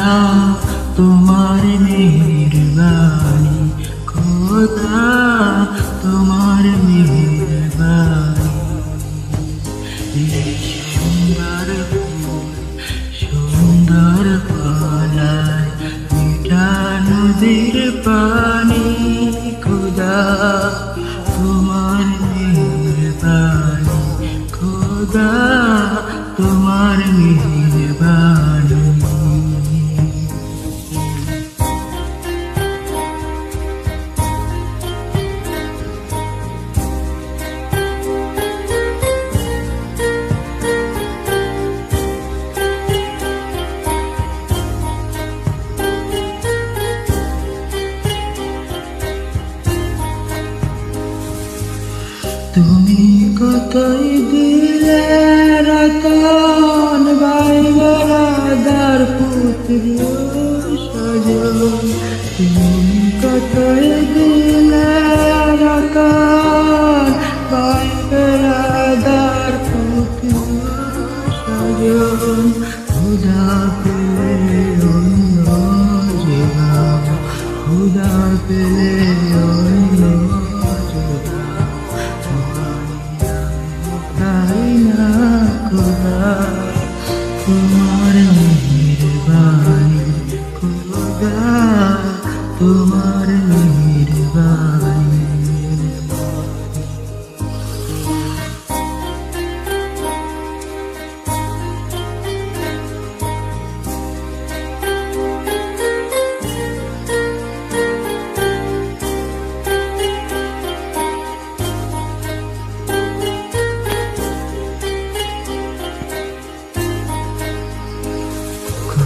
ছাড়া তোমার মেহের মেহরবানি খোদা তোমার মেহের মেহরবানি সুন্দর সুন্দর পালায় মিঠা নদীর পানি, খোদা তোমার মেহরবানি খোদা তুমি কতই দিলে রতন ভাই বেড়াদার পুত্র সজন তুমি কতই দিলে রতন ভাই বেড়াদার পুত্র সজন খুদা পেলে অন্য জীবন, খুদা পেলে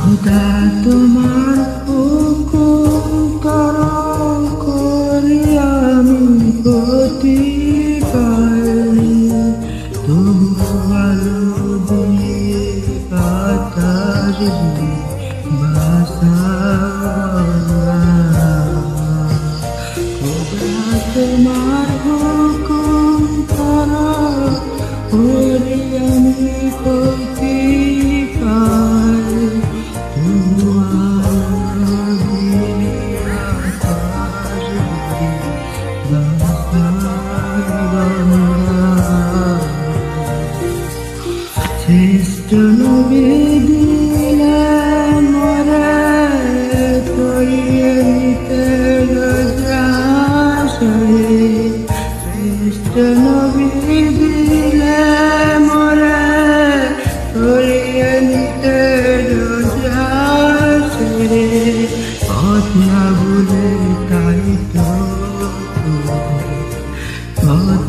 খোদা তোমার হুকুম করি আমি গতি পাই তবু দিয়ে বাতাস বাসা। তোমার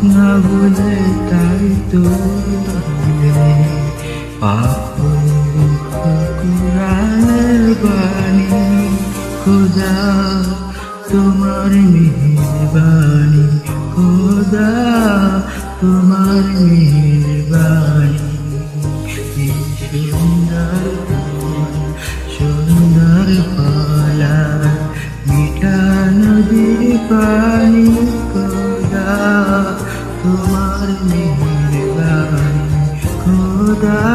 না ভুলে তাই তো কুরানের বাণী খোদা তোমার মেহরবানি খোদা তোমার মেহরবানি সুন্দর সুন্দর পালা মিঠা নদীর পানি খোদা তোমার মেহরবানি খোদা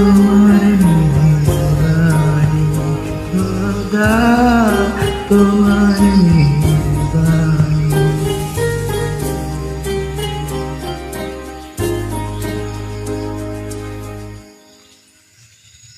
তোমার